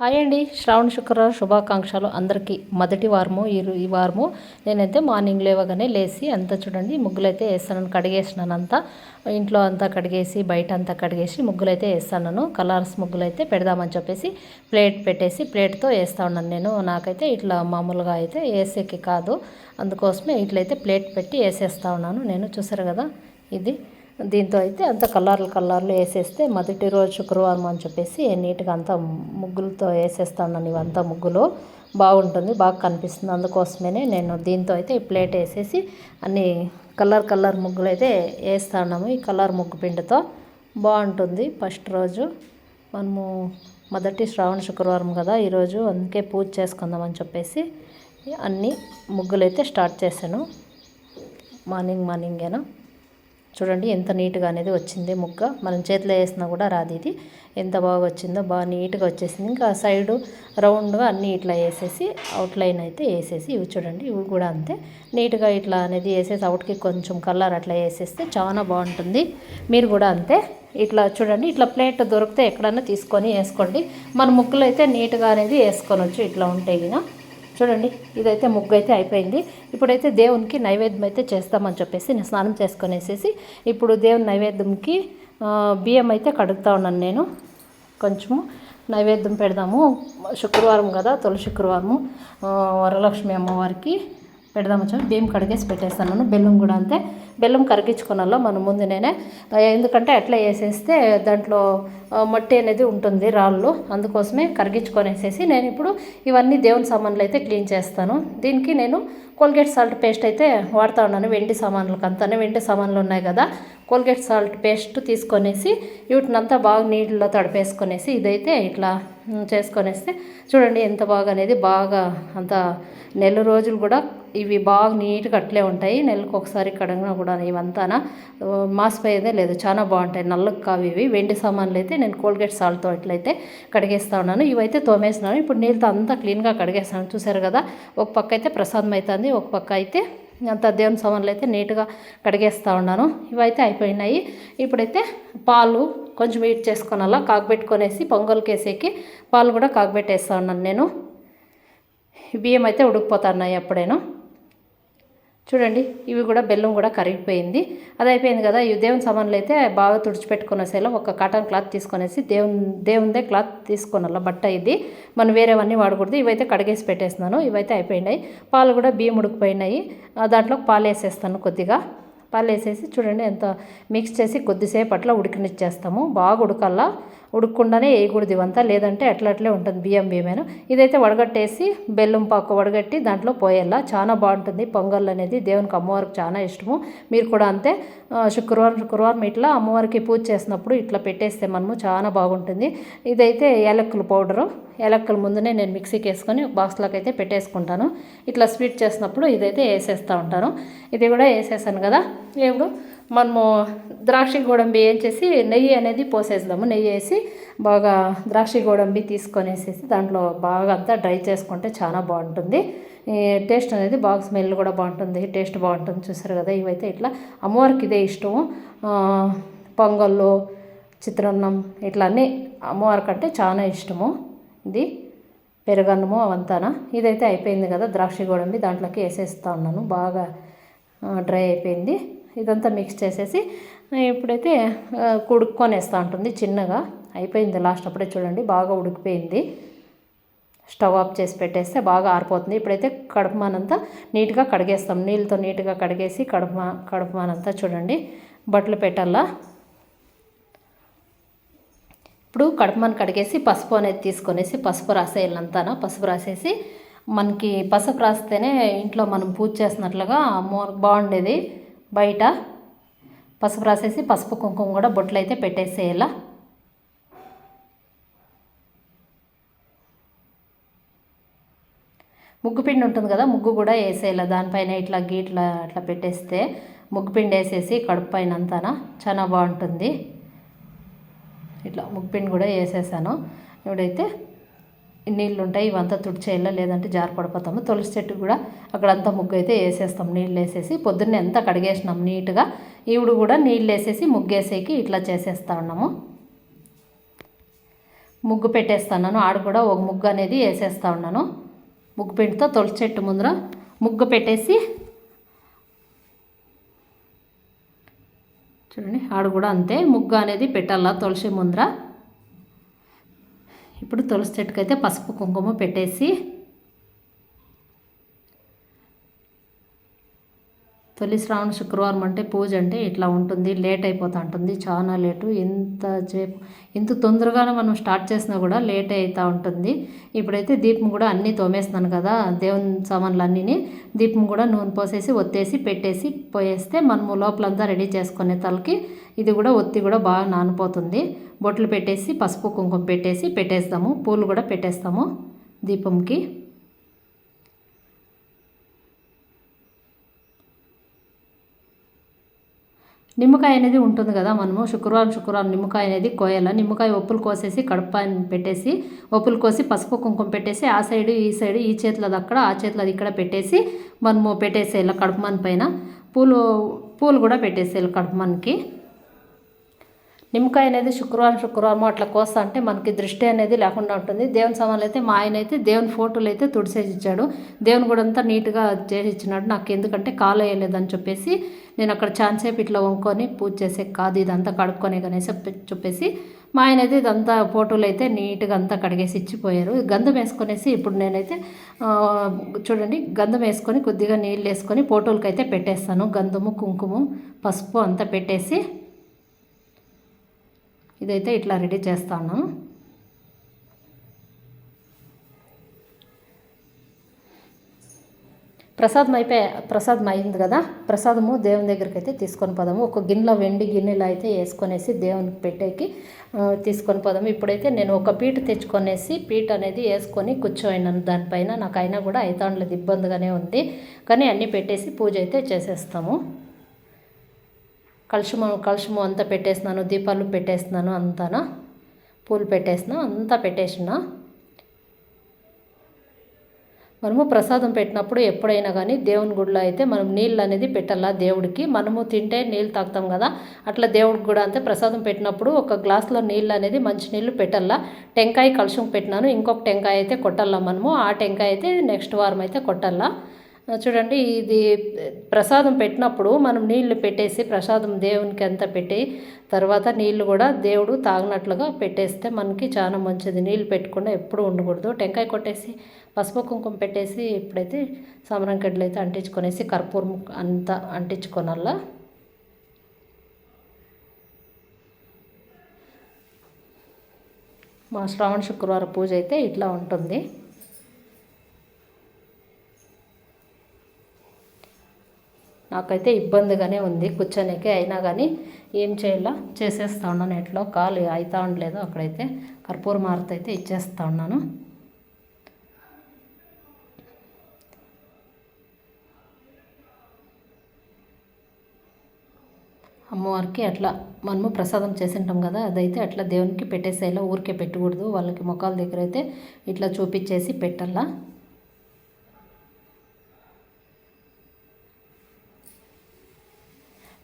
Hi అండి. శ్రావణ శుక్రవారం శుభాకాంక్షలు అందరికీ. మొదటి వారము ఈ ఈ వారము నేనైతే మార్నింగ్ లేవగానే లేచి అంతా చూడండి ముగ్గులు అయితే వేస్తాను కడిగేసినాను అంతా ఇంట్లో అంతా కడిగేసి బయట అంతా కడిగేసి ముగ్గులు అయితే వేస్తాను కలర్స్ ముగ్గులు అయితే పెడదామని చెప్పేసి ప్లేట్ పెట్టేసి ప్లేట్తో వేస్తా ఉన్నాను నేను. నాకైతే ఇట్లా మామూలుగా అయితే వేసేకి కాదు. అందుకోసమే ఇట్లయితే ప్లేట్ పెట్టి వేసేస్తా ఉన్నాను నేను. చూసారు కదా? ఇది. దీంతో అయితే అంత కలర్లు కలర్లు వేసేస్తే మొదటి రోజు శుక్రవారం అని చెప్పేసి నీట్గా అంతా ముగ్గులతో వేసేస్తాను ఇవంతా ముగ్గులు. బాగుంటుంది బాగా కనిపిస్తుంది. అందుకోసమే నేను దీంతో అయితే ఈ ప్లేట్ వేసేసి అన్ని కలర్ కలర్ ముగ్గులు అయితే వేస్తా ఈ కలర్ ముగ్గు పిండితో. బాగుంటుంది ఫస్ట్ రోజు. మనము మొదటి శ్రావణ శుక్రవారం కదా ఈరోజు అందుకే పూజ చేసుకుందామని చెప్పేసి అన్ని ముగ్గులు అయితే స్టార్ట్ చేశాను. మార్నింగ్ మార్నింగేనా? చూడండి ఎంత నీట్గా అనేది వచ్చింది ముక్క. మనం చేతిలో వేసినా కూడా రాదు ఇది. ఎంత బాగా వచ్చిందో బాగా నీట్గా వచ్చేసింది. ఇంకా సైడు రౌండ్గా అన్నీ ఇట్లా వేసేసి అవుట్లైన్ అయితే వేసేసి ఇవి చూడండి ఇవి కూడా అంతే. నీట్గా ఇట్లా అనేది వేసేసి అవుట్కి కొంచెం కలర్ అట్లా వేసేస్తే చాలా బాగుంటుంది. మీరు కూడా అంతే. ఇట్లా చూడండి ఇట్లా ప్లేట్ దొరికితే ఎక్కడన్నా తీసుకొని వేసుకోండి. మన ముక్కలు అయితే నీట్గా అనేది వేసుకోనొచ్చు. ఇట్లా ఉంటాయి కదా. చూడండి ఇదైతే ముగ్గు అయితే అయిపోయింది. ఇప్పుడైతే దేవునికి నైవేద్యం అయితే చేస్తామని చెప్పేసి నేను స్నానం చేసుకునేసేసి ఇప్పుడు దేవుని నైవేద్యంకి బియ్యం అయితే కడుగుతా ఉన్నాను నేను. కొంచెము నైవేద్యం పెడదాము. శుక్రవారం కదా తొలి శుక్రవారము వరలక్ష్మి అమ్మవారికి. పెడదామని చెప్పి బియ్యం కడిగేసి పెట్టేస్తాను బెల్లం కూడా అంతే. బెల్లం కరిగించుకున్నాలో మనం ముందు నేనే ఎందుకంటే అట్లా వేసేస్తే దాంట్లో మట్టి అనేది ఉంటుంది రాళ్ళు. అందుకోసమే కరిగించుకొనేసేసి నేను ఇప్పుడు ఇవన్నీ దేవుని సామాన్లు అయితే క్లీన్ చేస్తాను. దీనికి నేను కోల్గేట్ సాల్ట్ పేస్ట్ అయితే వాడుతూ ఉన్నాను వెండి సామాన్లకు అంతానే వెండి సామాన్లు ఉన్నాయి కదా. కోల్గేట్ సాల్ట్ పేస్ట్ తీసుకొనేసి వీటినంతా బాగా నీళ్ళలో తడిపేసుకొనేసి ఇదైతే ఇట్లా చేసుకొనేస్తే చూడండి ఎంత బాగా అనేది బాగా అంత నెల రోజులు కూడా ఇవి బాగా నీట్గా అట్లే ఉంటాయి. నెలకు ఒకసారి కడగినా కూడా ఇవంతానా. మాసిపోయేదే లేదు చాలా బాగుంటాయి నల్లకి కావి ఇవి. వెండి సామాన్లు అయితే నేను కోల్గేట్ సాల్ట్తో ఇట్లయితే కడిగేస్తా ఉన్నాను. ఇవైతే తోమేసినాను ఇప్పుడు నీళ్ళతో అంతా క్లీన్గా కడిగేస్తాను. చూసారు కదా ఒక పక్క అయితే ప్రసాదం అవుతుంది ఒక పక్క అయితే అంత దేవుని సామాన్లు అయితే నీట్గా కడిగేస్తూ ఉన్నాను. ఇవైతే అయిపోయినాయి. ఇప్పుడైతే పాలు కొంచెం వీట్ చేసుకొని అలా కాగబెట్టుకొనేసి పొంగల్కి వేసేకి పాలు కూడా కాగబెట్టేస్తా ఉన్నాను నేను. బియ్యం అయితే ఉడికిపోతున్నాయి అప్పుడేను. చూడండి ఇవి కూడా బెల్లం కూడా కరిగిపోయింది. అది అయిపోయింది కదా ఈ దేవుని సామాన్లు అయితే బాగా తుడిచిపెట్టుకునేసేలా ఒక కాటన్ క్లాత్ తీసుకొనేసి దేవుని దేవుందే క్లాత్ తీసుకొనాల బట్ట ఇది. మనం వేరేవన్నీ వాడకూడదు ఇవైతే కడిగేసి పెట్టేస్తున్నాను ఇవైతే అయిపోయినాయి. పాలు కూడా బియ్యం ఉడికిపోయినాయి ఆ, దాంట్లో పాలు వేసేస్తాను కొద్దిగా. పాలు వేసేసి చూడండి ఎంత మిక్స్ చేసి కొద్దిసేపు అట్లా ఉడికినిచ్చేస్తాము. బాగా ఉడకల్లా ఉడకకుండానే వేయకూడదు ఇవంతా. లేదంటే అట్లా అట్లే ఉంటుంది బియ్యం బియ్యమేను. ఇదైతే వడగట్టేసి బెల్లం పాకు వడగట్టి దాంట్లో పోయేలా. చాలా బాగుంటుంది. పొంగల్ అనేది దేవునికి అమ్మవారికి చాలా ఇష్టము. మీరు కూడా అంతే శుక్రవారం శుక్రవారం ఇట్లా అమ్మవారికి పూజ చేసినప్పుడు ఇట్లా పెట్టేస్తే మనము చాలా బాగుంటుంది. ఇదైతే యాలక్కుల పౌడరు. యాలక్కల ముందునే నేను మిక్సీకి వేసుకొని బాక్స్లోకి అయితే పెట్టేసుకుంటాను. ఇట్లా స్వీట్ చేసినప్పుడు ఇదైతే వేసేస్తూ ఉంటాను. ఇది కూడా వేసేసాను కదా. ఇప్పుడు మనము ద్రాక్ష గోడంబి ఏం చేసి నెయ్యి అనేది పోసేద్దాము. నెయ్యి వేసి బాగా ద్రాక్ష గోడంబి తీసుకొనేసేసి దాంట్లో బాగా అంతా డ్రై చేసుకుంటే చాలా బాగుంటుంది. ఈ టేస్ట్ అనేది బాగా స్మెల్ కూడా బాగుంటుంది. టేస్ట్ బాగుంటుంది. చూసారు కదా ఇవైతే ఇట్లా అమ్మవారికి ఇదే ఇష్టము. పొంగల్లో చిత్రాన్నం ఇట్లా అన్నీ అమ్మవారికి అంటే చాలా ఇష్టము. ఇది పెరుగన్నము అవంతానా. ఇదైతే అయిపోయింది కదా ద్రాక్ష గోడంబి దాంట్లోకి వేసేస్తా ఉన్నాను. బాగా డ్రై అయిపోయింది. ఇదంతా మిక్స్ చేసేసి ఇప్పుడైతే ఆ, ఉంటుంది చిన్నగా. అయిపోయింది లాస్ట్ అప్పుడే చూడండి బాగా ఉడికిపోయింది. స్టవ్ ఆఫ్ చేసి పెట్టేస్తే బాగా ఆరిపోతుంది. ఇప్పుడైతే కడుపుమానంతా నీట్గా కడిగేస్తాం. నీళ్ళతో నీట్గా కడిగేసి కడప కడుపుమానంతా చూడండి బట్టలు పెట్టాలా. ఇప్పుడు కడుపుమాన కడిగేసి పసుపు అనేది తీసుకొనేసి పసుపు రాసేయాలంతానా పసుపు రాసేసి మనకి పసుపు రాస్తేనే ఇంట్లో మనం పూజ చేసినట్లుగా మోర్ బాగుండేది. బయట పసుపు రాసేసి పసుపు కుంకుమ కూడా బొట్లు అయితే పెట్టేసేయాల. ముగ్గు పిండి ఉంటుంది కదా ముగ్గు కూడా వేసేయాల. దానిపైన ఇట్లా గీట్లా అట్లా పెట్టేస్తే ముగ్గు పిండి వేసేసి కడుపు పైన అంతానా చాలా బాగుంటుంది. ఇట్లా ముగ్గు పిండి కూడా వేసేసాను. ఇప్పుడైతే నీళ్ళు ఉంటాయి ఇవంతా తుడిచేయాలా లేదంటే జారు పడిపోతాము. తులసి చెట్టు కూడా అక్కడంతా ముగ్గు అయితే వేసేస్తాం నీళ్ళు వేసేసి పొద్దున్నే ఎంత కడిగేసినాం నీట్గా ఈవిడు కూడా నీళ్ళు వేసేసి ముగ్గేసేకి ఇట్లా చేసేస్తా ఉన్నాము. ముగ్గు పెట్టేస్తున్నాను ఆడ కూడా ఒక ముగ్గు అనేది వేసేస్తా ఉన్నాను. ముగ్గు పిండితో తులసి చెట్టు ముందర ముగ్గు పెట్టేసి చూడండి ఆడ కూడా అంతే ముగ్గు అనేది పెట్టాలా తులసి ముందర. ఇప్పుడు తులసి చెట్టుకైతే అయితే పసుపు కుంకుమ పెట్టేసి తొలి శ్రావణ శుక్రవారం అంటే పూజ అంటే ఇట్లా ఉంటుంది లేట్ అయిపోతూ ఉంటుంది చాలా లేటు ఎంత సేపు ఎంత తొందరగానే మనం స్టార్ట్ చేసినా కూడా లేట్ అవుతూ ఉంటుంది. ఇప్పుడైతే దీపం కూడా అన్నీ తోమేస్తున్నాను కదా దేవుని సామాన్లు అన్నీని దీపం కూడా నూనె పోసేసి ఒత్తేసి పెట్టేసి పోయేస్తే మనము లోపలంతా రెడీ చేసుకునే తలకి ఇది కూడా ఒత్తి కూడా బాగా నానిపోతుంది. బొట్లు పెట్టేసి పసుపు కుంకుమ పెట్టేసి పెట్టేస్తాము పూలు కూడా పెట్టేస్తాము దీపంకి. నిమ్మకాయ అనేది ఉంటుంది కదా మనము. శుక్రవారం శుక్రవారం నిమ్మకాయ అనేది కోయాల. నిమ్మకాయ ఒప్పులు కోసేసి కడప పెట్టేసి ఒప్పులు కోసి పసుపు కుంకుమ పెట్టేసి ఆ సైడు ఈ సైడు ఈ చేతిలో అక్కడ ఆ చేతిలో అది ఇక్కడ పెట్టేసి మనము పెట్టేసేయాలి కడుపుమన్ పైన. పూలు పూలు కూడా పెట్టేసేయాలి కడుపుమన్కి నిమ్మకాయ అనేది శుక్రవారం శుక్రవారం అట్లా కోస్తా అంటే మనకి దృష్టి అనేది లేకుండా ఉంటుంది. దేవుని సమయంలో అయితే మా ఆయన అయితే దేవుని ఫోటోలు అయితే తుడిసేసి ఇచ్చాడు దేవుని కూడా అంతా నీట్గా చేసి ఇచ్చినాడు నాకు ఎందుకంటే కాలు వేయలేదని చెప్పేసి నేను అక్కడ ఛాన్సేపు ఇట్లా వంకొని పూజ చేసే కాదు ఇదంతా కడుక్కొని కనేసి చెప్పేసి మా ఆయన అయితే ఇదంతా ఫోటోలు అయితే నీట్గా అంతా కడిగేసి ఇచ్చిపోయారు. గంధం వేసుకొనేసి ఇప్పుడు నేనైతే చూడండి గంధం వేసుకొని కొద్దిగా నీళ్ళు వేసుకొని ఫోటోలకి అయితే పెట్టేస్తాను. గంధము కుంకుమ పసుపు అంతా పెట్టేసి ఇదైతే ఇట్లా రెడీ చేస్తాను. ప్రసాదం అయిపోయి ప్రసాదం అయింది కదా? ప్రసాదము దేవుని దగ్గరికి అయితే తీసుకొని పోదాము. ఒక గిన్నెలో వెండి గిన్నెలో అయితే వేసుకొనేసి దేవునికి పెట్టేకి తీసుకొని పోదాము. ఇప్పుడైతే నేను ఒక పీట తెచ్చుకొనేసి పీట అనేది వేసుకొని కూర్చోయినాను. దానిపైన నాకు అయినా కూడా ఐతాండ్లది ఇబ్బందిగానే ఉంది. కానీ అన్నీ పెట్టేసి పూజ అయితే చేసేస్తాము. కలుషము కలుషము అంతా పెట్టేసినాను దీపాలు పెట్టేస్తున్నాను అంతానా? పూలు పెట్టేసిన అంతా పెట్టేసిన మనము ప్రసాదం పెట్టినప్పుడు ఎప్పుడైనా కానీ దేవుని గుడిలో అయితే మనం నీళ్ళు అనేది పెట్టాలా దేవుడికి? మనము తింటే నీళ్ళు తాగుతాం కదా అట్లా దేవుడికి కూడా అంతే ప్రసాదం పెట్టినప్పుడు ఒక గ్లాస్లో నీళ్ళు అనేది మంచి నీళ్ళు పెట్టాలా? టెంకాయ కలుషం పెట్టినాను ఇంకొక టెంకాయ అయితే కొట్టాలా మనము? ఆ టెంకాయ అయితే నెక్స్ట్ వారం అయితే కొట్టాలా? చూడండి ఇది ప్రసాదం పెట్టినప్పుడు మనం నీళ్ళు పెట్టేసి ప్రసాదం దేవునికి అంత పెట్టి తర్వాత నీళ్ళు కూడా దేవుడు తాగినట్లుగా పెట్టేస్తే మనకి చాలా మంచిది. నీళ్ళు పెట్టకుండా ఎప్పుడు ఉండకూడదు. టెంకాయ కొట్టేసి పసుపు కుంకుమ పెట్టేసి ఇప్పుడైతే సమరం కడ్డలు అయితే అంటించుకొనేసి కర్పూరం అంతా అంటించుకోనల్లా. మా శ్రావణ శుక్రవారం పూజ అయితే ఇట్లా ఉంటుంది. నాకైతే ఇబ్బందిగానే ఉంది. కూర్చోనికే అయినా కానీ ఏం చేయాలో? చేసేస్తా ఉన్నాను. ఎట్లో కాలు అవుతా ఉండలేదు అక్కడైతే. కర్పూర మారుత అయితే ఇచ్చేస్తా ఉన్నాను. అమ్మవారికి అట్లా మనము ప్రసాదం చేసింటాం కదా అదైతే అట్లా దేవునికి పెట్టేసేలా ఊరికే పెట్టకూడదు. వాళ్ళకి మొక్కల దగ్గర అయితే ఇట్లా చూపించేసి పెట్టాలా?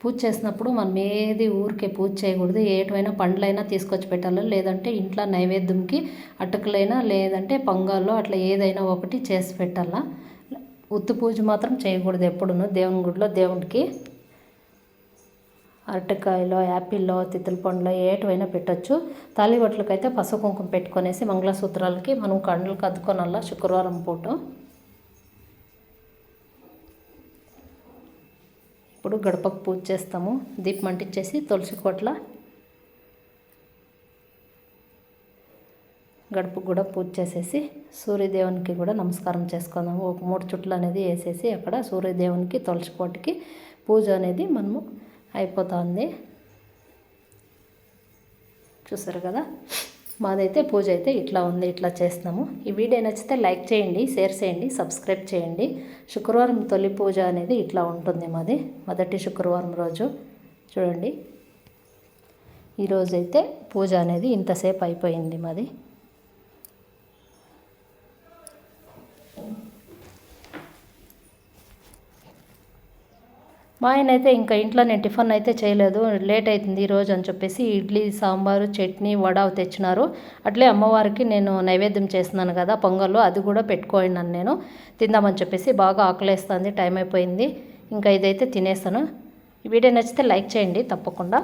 పూజ చేసినప్పుడు మనం ఏది ఊరికే పూజ చేయకూడదు. ఏటైనా పండ్లైనా తీసుకొచ్చి పెట్టాలి? లేదంటే ఇంట్లో నైవేద్యంకి అటుకులైనా లేదంటే పొంగల్లో అట్లా ఏదైనా ఒకటి చేసి పెట్టాలా? ఉత్తు పూజ మాత్రం చేయకూడదు ఎప్పుడును. దేవుని గుడిలో దేవునికి అరటికాయలో యాపిల్లో తిత్తుల పండులో ఏటైనా పెట్టచ్చు. తాలిబొట్లకైతే పసుపు కుంకుమ పెట్టుకొనేసి మంగళసూత్రాలకి మనం కండ్లు అద్దుకోనల్లా శుక్రవారం పూట. ఇప్పుడు గడపకు పూజ చేస్తాము. దీపం అంటించేసి తులసి కోట్ల గడపకు కూడా పూజ చేసేసి సూర్యదేవునికి కూడా నమస్కారం చేసుకుందాము. ఒక మూడు చుట్లు అనేది వేసేసి అక్కడ సూర్యదేవునికి తులసి కోటకి పూజ అనేది మనము అయిపోతుంది. చూసారు కదా? మాదైతే పూజ అయితే ఇట్లా ఉంది ఇట్లా చేస్తున్నాము. ఈ వీడియో నచ్చితే లైక్ చేయండి షేర్ చేయండి సబ్స్క్రైబ్ చేయండి. శుక్రవారం తొలి పూజ అనేది ఇట్లా ఉంటుంది మాది మొదటి శుక్రవారం రోజు. చూడండి. ఈరోజైతే పూజ అనేది ఇంతసేపు అయిపోయింది మాది. మా ఆయన అయితే ఇంకా ఇంట్లో నేను టిఫిన్ అయితే చేయలేదు. లేట్ అవుతుంది ఈరోజు అని చెప్పేసి ఇడ్లీ సాంబారు చట్నీ వడ తెచ్చినారు. అట్లే అమ్మవారికి నేను నైవేద్యం చేస్తున్నాను కదా పొంగల్లో అది కూడా పెట్టుకోయినాను నేను. తిందామని చెప్పేసి బాగా ఆకలేస్తుంది టైం అయిపోయింది. ఇంకా ఇదైతే తినేస్తాను. ఈ వీడియో నచ్చితే లైక్ చేయండి తప్పకుండా.